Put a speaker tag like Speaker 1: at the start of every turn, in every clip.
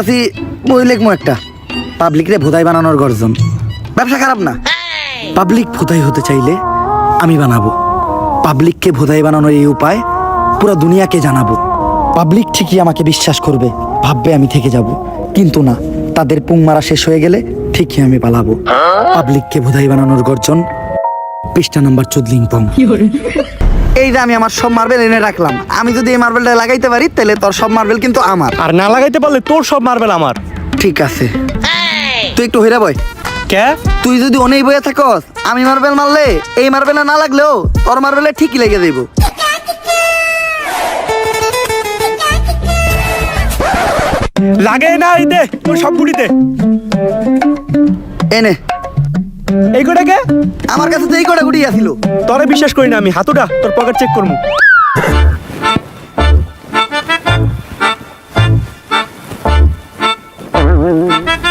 Speaker 1: ভাবতাছি বই লেখমো একটা। পাবলিক রে ভোদাই বানানোর গর্জন। ব্যবসা খারাপ না? পাবলিক ভোদাই হতে চাইলে আমি বানাবো। পাবলিককে ভোদাই বানানোর এই উপায় পুরো দুনিয়াকে জানাব। পাবলিক ঠিকই আমাকে বিশ্বাস করবে, ভাববে আমি থেকে যাব। কিন্তু না, তাদের পুং মারা শেষ হয়ে গেলে ঠিকই আমি পালাবো। পাবলিককে ভোদাই বানানোর গর্জন, পৃষ্ঠা নাম্বার চুদলিং পং এই আমি আমার সব মার্বেল এনে রাখলাম আমি যদি এই মার্বেলটা লাগাইতে পারি তাহলে তোর সব মার্বেল কিন্তু আমার।
Speaker 2: আর না লাগাইতে পারলে তোর সব মার্বেল আমার।
Speaker 1: ঠিক আছে। তুই একটু হইরা বয়।
Speaker 2: কে?
Speaker 1: তুই যদি অনেক বয়ে থাকস আমি মার্বেল মারলে এই মার্বেলে না লাগলেও তোর মার্বেলে ঠিকই লেগে দেব
Speaker 2: লাগে না এই দে তোর সব গুড়িতে
Speaker 1: এনে।
Speaker 2: এই কটা কে?
Speaker 1: আমার কাছে তো এই কটা গুটি আসিল
Speaker 2: তোরে বিশ্বাস করি না আমি। হাতুটা তোর পকেট চেক করব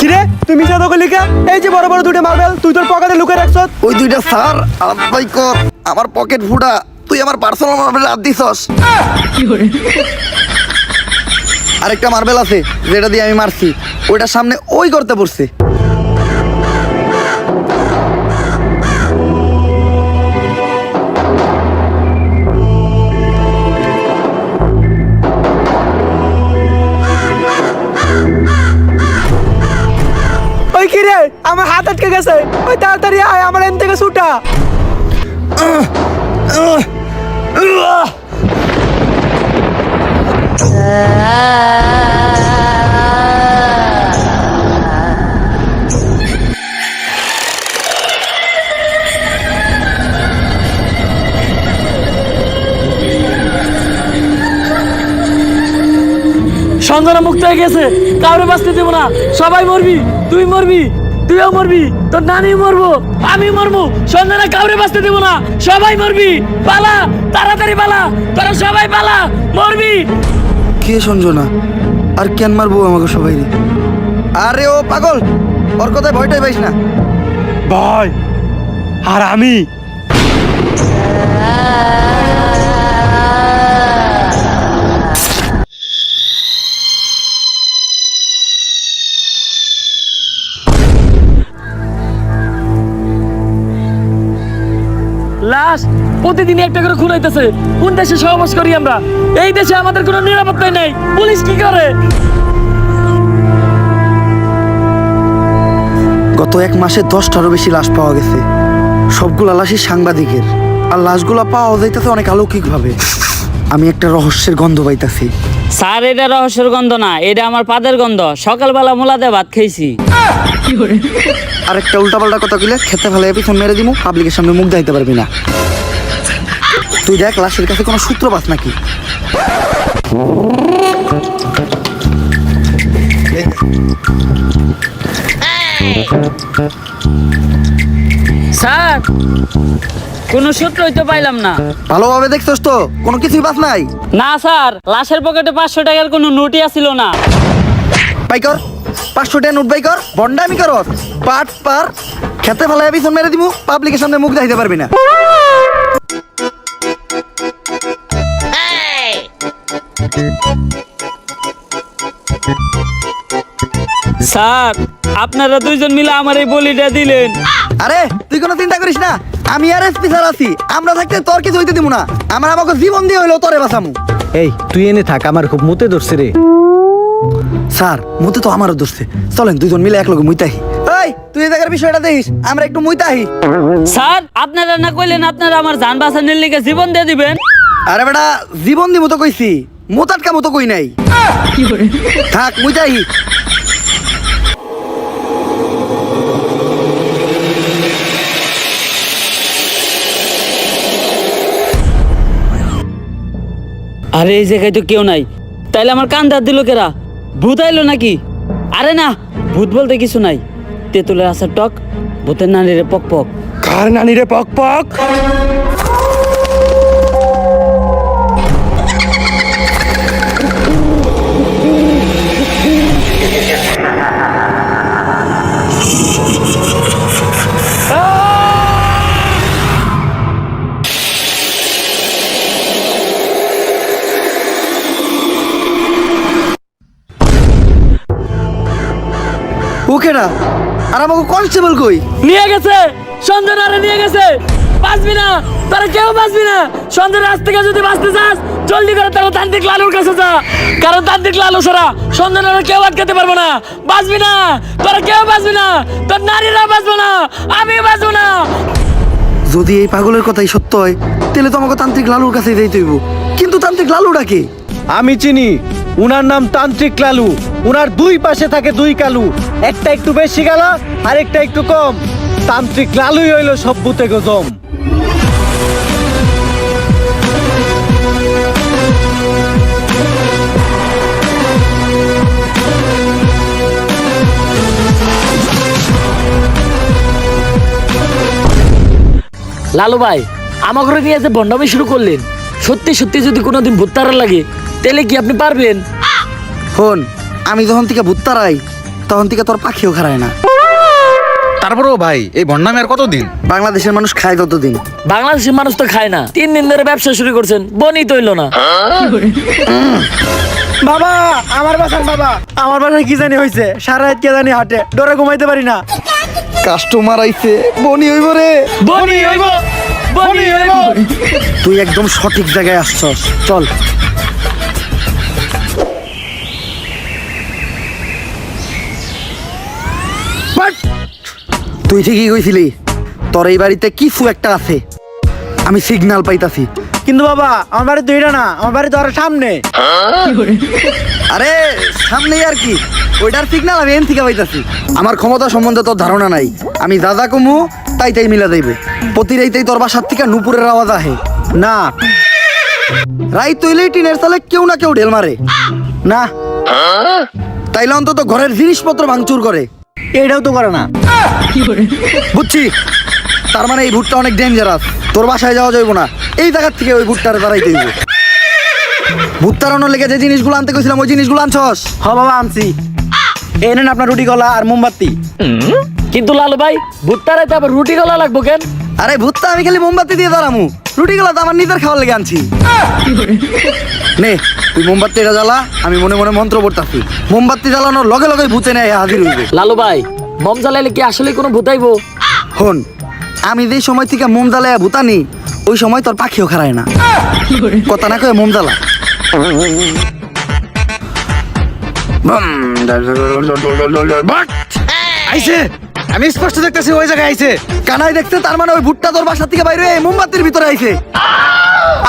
Speaker 2: কিরে এই যে বড় বড় দুটো মার্বেল তুই তোর পকেটে লুকে রাখছ?
Speaker 1: ওই দুইটা স্যার আলাই কর। আমার পকেট ফুটা তুই আমার পার্সোনাল মার্বেল হাত দিছস। আরেকটা মার্বেল আছে যেটা দিয়ে আমি মারছি। ওইটার সামনে ওই করতে পড়ছে।
Speaker 2: গেছে। ওই তাড়াতাড়ি আয়, আমার এন থেকে ছুটা।
Speaker 3: সঞ্জনা মুক্ত হয়ে গেছে। কাউরে বাঁচতে দেবো না। সবাই মরবি, তুই মরবি। তুইও মরবি তোর নানি মরবো আমি মরবো সঞ্জনা কাউরে বাঁচতে দেবো না সবাই মরবি পালা তাড়াতাড়ি পালা তোরা সবাই পালা মরবি।
Speaker 1: কে সঞ্জনা আর কেন মারবো আমাকে সবাই আরে ও পাগল ওর কথায় ভয়টাই পাইস না।
Speaker 2: ভয় আর আমি?
Speaker 3: প্রতিদিন একটা করে খুন হইতেছে। কোন দেশে সহবাস করি আমরা? এই দেশে আমাদের কোনো নিরাপত্তাই নেই। পুলিশ কি করে?
Speaker 1: গত এক মাসে দশটারও বেশি লাশ পাওয়া গেছে। সবগুলা লাশই সাংবাদিকের। আর লাশগুলা পাওয়া যাইতেছে অনেক অলৌকিকভাবে। আমি একটা রহস্যের গন্ধ পাইতাছি।
Speaker 4: স্যার এটা রহস্যের গন্ধ না। এটা আমার পাদের গন্ধ। সকালবেলা মোলাতে ভাত খাইছি।
Speaker 1: আর একটা উল্টাপাল্টা কথা কইলে খেতে ফেলে পিছন মেরে দিমু। পাবলিকের সামনে মুখ দেখাইতে পারবি না। তুই দেখ লাশের কাছে কোনো সূত্র পাস নাকি?
Speaker 4: স্যার কোনো সূত্রই তো পাইলাম না।
Speaker 1: ভালোভাবে দেখছস তো কোনো কিছুই পাস নাই?
Speaker 4: না স্যার লাশের পকেটে পাঁচশো টাকার কোনো নোটই আসিল না।
Speaker 1: বাইকর পাঁচশো টাকা নোট বাইকর বন্ডামি কর পাট পার খেতে পিছন মেরে দিমু পাবলিকের সামনে মুখ দেখাইতে পারবি না।
Speaker 4: স্যার আপনারা দুইজন মিলে আমার এই বলিটা দিলেন।
Speaker 1: আরে তুই কোনো চিন্তা করিস না। আমি আর এসপি স্যার আছি। আমরা থাকতে তোর কিছু হইতে দিব না। আমার আমাকে জীবন দিয়ে হইল তোরে বাঁচামু।
Speaker 5: এই তুই এনে থাক আমার খুব মতে ধরছে রে।
Speaker 1: স্যার মতে তো আমারও দোষছে চলেন দুজন মিলে এক লগে মুইতাহি এই তুই এই জায়গার বিষয়টা দেখিস। আমরা একটু মুইতাহি
Speaker 4: স্যার আপনারা না কইলেন আপনারা আমার যান বাঁচানোর লিগে জীবন দিয়ে দিবেন?
Speaker 1: আরে বেটা জীবন দি মতো কইছি। মোতাটকা মতো কই নাই। থাক মুইতাহি
Speaker 4: আরে এই জায়গায় তো কেউ নাই। তাইলে আমার কান ধার দিল কেরা? ভূত আইলো নাকি? আরে না ভূত বলতে কিছু নাই। তেঁতুলের আসার টক ভূতের নানিরে পক পক।
Speaker 2: কার নানি রে পক? পক
Speaker 1: ওকেরা আর আমাকে কনস্টেবল কই?
Speaker 3: নিয়ে গেছে। সঞ্জনারে নিয়ে গেছে। বাঁচবি না। তোরা কেউ বাঁচবি না। সঞ্জনার রাত থেকে যদি বাঁচতে চাস জলদি করে তাহলে তান্ত্রিক লালুর কাছে যা। কারণ তান্ত্রিক লালু সারা সঞ্জনারে কেউ আটকাতে পারব না। বাঁচবি না। তোরা কেউ বাঁচবি না। তোর নারীরা বাঁচবো না। আমি বাঁচবো না।
Speaker 1: যদি এই পাগলের কথাই সত্য হয় তাহলে তো আমাকে তান্ত্রিক লালুর কাছে যাইতে হইব। কিন্তু তান্ত্রিক লালুটা কে?
Speaker 5: আমি চিনি। উনার নাম তান্ত্রিক লালু। উনার দুই পাশে থাকে দুই কালু। একটা একটু বেশি গেল আর একটা একটু কম। তান্ত্রিক লালুই হইল সব ভূতে গজম।
Speaker 3: লালু ভাই আমাকে নিয়ে যে বন্ডামি শুরু করলেন, সত্যি সত্যি যদি কোনোদিন ভুত্তারা লাগে তাহলে কি আপনি পারবেন?
Speaker 1: হন আমি যখন থেকে ভুত্তারাই তখন থেকে তোর পাখিও খারায় না।
Speaker 6: তারপরেও ভাই এই ভণ্ডামি আর কতদিন?
Speaker 1: বাংলাদেশের মানুষ খায় ততদিন।
Speaker 3: বাংলাদেশের মানুষ তো খায় না। তিন দিন ধরে ব্যবসা শুরু করছেন বনি তৈল না।
Speaker 2: বাবা আমার বাসার বাবা। আমার বাসায় কি জানি হয়েছে? সারা রাত কে জানি হাটে ডরে ঘুমাইতে পারি না।
Speaker 1: কাস্টমার আইছে বনি হইব রে।
Speaker 3: বনি হইব বনি হইব।
Speaker 1: তুই একদম সঠিক জায়গায় আসছস। চল। তুই ঠিকই কইছিলি তোর এই বাড়িতে কি ফু একটা আছে। আমি সিগনাল পাইতাছি।
Speaker 2: কিন্তু বাবা আমার বাড়ি এটা না আমার বাড়ি তো আরও সামনে।
Speaker 1: আরে সামনেই আর কি? ওইটার সিগনাল আমি এন থেকে পাইতাছি। আমার ক্ষমতা সম্বন্ধে তোর ধারণা নাই। আমি দাদা কমু তাই তাই মিলা যাইবে। প্রতি রাইতেই তোর বাসার থেকে নুপুরের আওয়াজ আহে।
Speaker 2: না।
Speaker 1: রাই তৈলেই টিনের সালে কেউ না কেউ ঢেল মারে।
Speaker 2: না।
Speaker 1: তাইলে অন্তত ঘরের জিনিসপত্র ভাঙচুর করে।
Speaker 2: এটাও তো করে না।
Speaker 1: বুঝছি? তার মানে এই ভুট্টা অনেক ডেঞ্জারাস তোর বাসায় যাওয়া যাইব না। এই জায়গার থেকে ওই ভুট্টারে দাঁড়াইতে হইব। ভুট তাড়ানোর লেগে যে জিনিসগুলো আনতে গেছিলাম ওই জিনিসগুলো আনছস?
Speaker 2: হ বাবা আনছি। এই নেন আপনার রুটি কলা আর মোমবাতি।
Speaker 3: কিন্তু লালু ভাই ভুট্টারে তো আবার রুটি গলা লাগবো কেন?
Speaker 1: আরে ভুট্টা আমি খালি মোমবাতি দিয়ে দাঁড়ামু রুটি রুটিগুলো তো আমার নিজের খাওয়ার লেগে আনছি। নে তুই মোমবাতি জ্বালা আমি মনে মনে মন্ত্র পড়তাছি। মোমবাতি জ্বালানোর লগে লগে ভূতে নেয় হাজির হইবে।
Speaker 3: লালু ভাই মম জ্বালাইলে কি আসলে কোনো ভূতাইবো
Speaker 1: হন আমি যে সময় থেকে মোম জ্বালায় ভুতানি ওই সময় তোর পাখিও খারায় না। কথা না কয়ে মোম জ্বালা।
Speaker 6: আইছে! আমি স্পষ্ট দেখতেছি ওই জায়গায় আইছে।
Speaker 1: কানাই দেখতে তার মানে ওই ভুট্টা তোর বাসা থেকে বাইরে হয়ে মোমবাতির ভিতরে আইছে।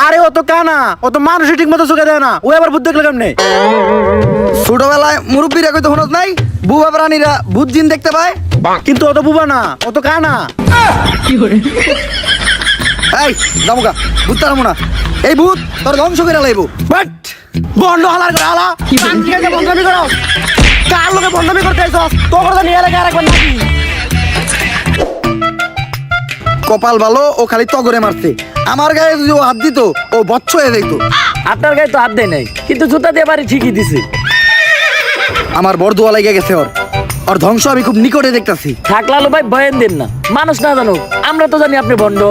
Speaker 2: আরে ও তো কানা ও তো মানুষই ঠিক মতো চোখে দেয় না। ও আবার বুদ্ধি দেখলে কেমনে?
Speaker 1: ছোটবেলায় মুরব্বীরা কইতে হনত নাই বুবা প্রাণীরা ভূত জিন দেখতে পায়
Speaker 2: কিন্তু ও তো বুবা না ও তো কানা।
Speaker 1: এই দামুকা ভূত তারামু না। এই ভূত তোর ধ্বংস করে লাইব।
Speaker 2: বাট বন্ধ হালার করে হালা। ঠিক আছে বন্ধমি করো। কার লোকে বন্ধমি করতে আইছস তো কথা নিয়ে এলাকা আর একবার নাকি?
Speaker 1: কপাল ভালো ও খালি তগরে মারছে। আমার গায়ে যদি ও হাত দিত ও বচ্চ হয়ে যাইত।
Speaker 3: আপনার গায়ে তো হাত দেয় নাই কিন্তু জুতা দিয়ে বাড়ি ঠিকই দিছে।
Speaker 1: আমার বড় দোয়া লাগে গেছে ওর। আর ধ্বংস আমি খুব নিকটে দেখতাছি।
Speaker 3: থাক লালু ভাই ভয়েন দেন না। মানুষ না জানুক আমরা তো জানি আপনি বন্ড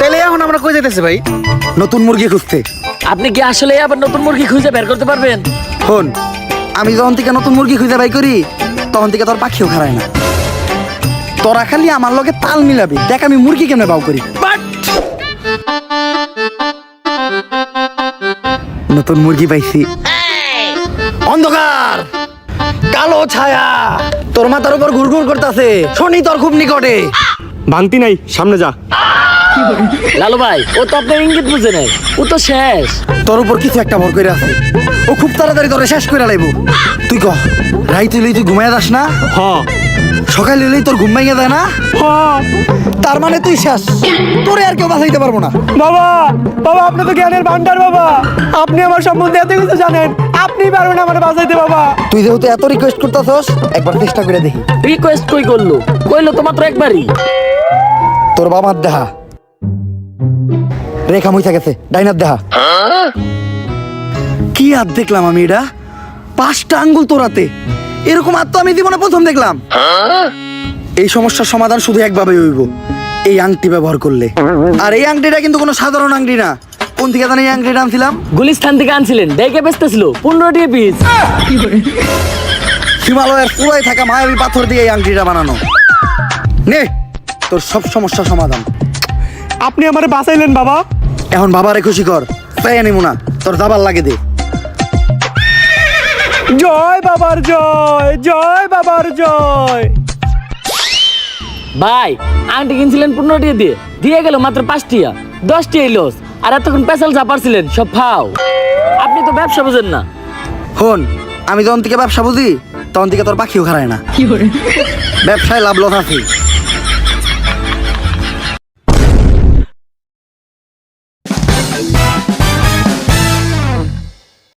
Speaker 6: তাহলে এখন আমরা কই যাইতেছি ভাই?
Speaker 1: নতুন মুরগি খুঁজতে।
Speaker 3: আপনি কি আসলে আবার নতুন মুরগি খুঁজে বের করতে পারবেন?
Speaker 1: হন আমি যখন থেকে নতুন মুরগি খুঁজে বাই করি তখন থেকে তোর পাখিও খারায় না। তোরা খালি আমার লগে তাল মিলাবি। দেখ আমি মুরগি কেমনে বাউ করি। বাট! নতুন মুরগি পাইছি। অন্ধকার! কালো ছায়া! তোর মাথার উপর ঘুরঘুর করতেছে। শনি তোর খুব নিকটে।
Speaker 2: ভাঙতি নাই সামনে যা।
Speaker 3: লালু ভাই ও তো আপনার ইঙ্গিত বুঝে নেই। ও তো শেষ।
Speaker 1: তোর উপর কিছু একটা ভর করে আছে। ও খুব তাড়াতাড়ি তোরে শেষ করে লাইব। তুই কহ রাইত তুই ঘুমাইয়া যাস না?
Speaker 2: হ।
Speaker 1: সকাল হইলেই তোর ঘুম ভেঙে যায় না? তার মানে তুই শেষ। তোরে আর কেউ বাঁচাইতে পারব না।
Speaker 2: বাবা বাবা আপনি তো জ্ঞানের ভান্ডার বাবা। আপনি আমার সম্বন্ধে এত কিছু জানেন। আপনি পারবেন আমার বাঁচাইতে বাবা।
Speaker 1: তুই যেহেতু এত রিকোয়েস্ট করতেছস একবার চেষ্টা করে দেখি।
Speaker 3: রিকোয়েস্ট কই করল? কইলো তো মাত্র একবারই।
Speaker 1: তোর বাবার দেহা। রেখা মুইথা গেছে ডাইনার দেহা। কি হাত দেখলাম আমি এটা? পাঁচটা আঙ্গুল তোরাতে এরকম তো আমি জীবনে প্রথম দেখলাম। এই সমস্যার সমাধান শুধু একভাবে হইব। এই আংটি ব্যবহার করলে। আর এই আংটিটা কিন্তু কোনো সাধারণ আংটি না। কোন থেকে জানি এই আংটিটা আনছিলাম?
Speaker 3: গুলিস্থান থেকে আনছিলেন। দেখে বেচতেছিল। পনেরো পিস
Speaker 1: হিমালয়ের পুরাই থাকা মায়াবী পাথর দিয়ে এই আংটিটা বানানো। নে তোর সব সমস্যা সমাধান।
Speaker 2: আপনি আমারে বাঁচাইলেন বাবা।
Speaker 1: এখন বাবারে খুশি কর। তাই আনিমু না তোর দাবার লাগে দে।
Speaker 2: জয় বাবার জয় জয় বাবার জয়।
Speaker 3: ভাই আংটি কিনছিলেন পনেরো টিয়া দিয়ে। দিয়ে গেল মাত্র পাঁচটিয়া দশটিয়াই লস আর এতক্ষণ পেশাল চাপারছিলেন সব ফাও। আপনি তো ব্যবসা বোঝেন না।
Speaker 1: হন আমি যখন থেকে ব্যবসা বুঝি তখন থেকে তোর পাখিও খারায় না। ব্যবসায় লাভ লস আছে।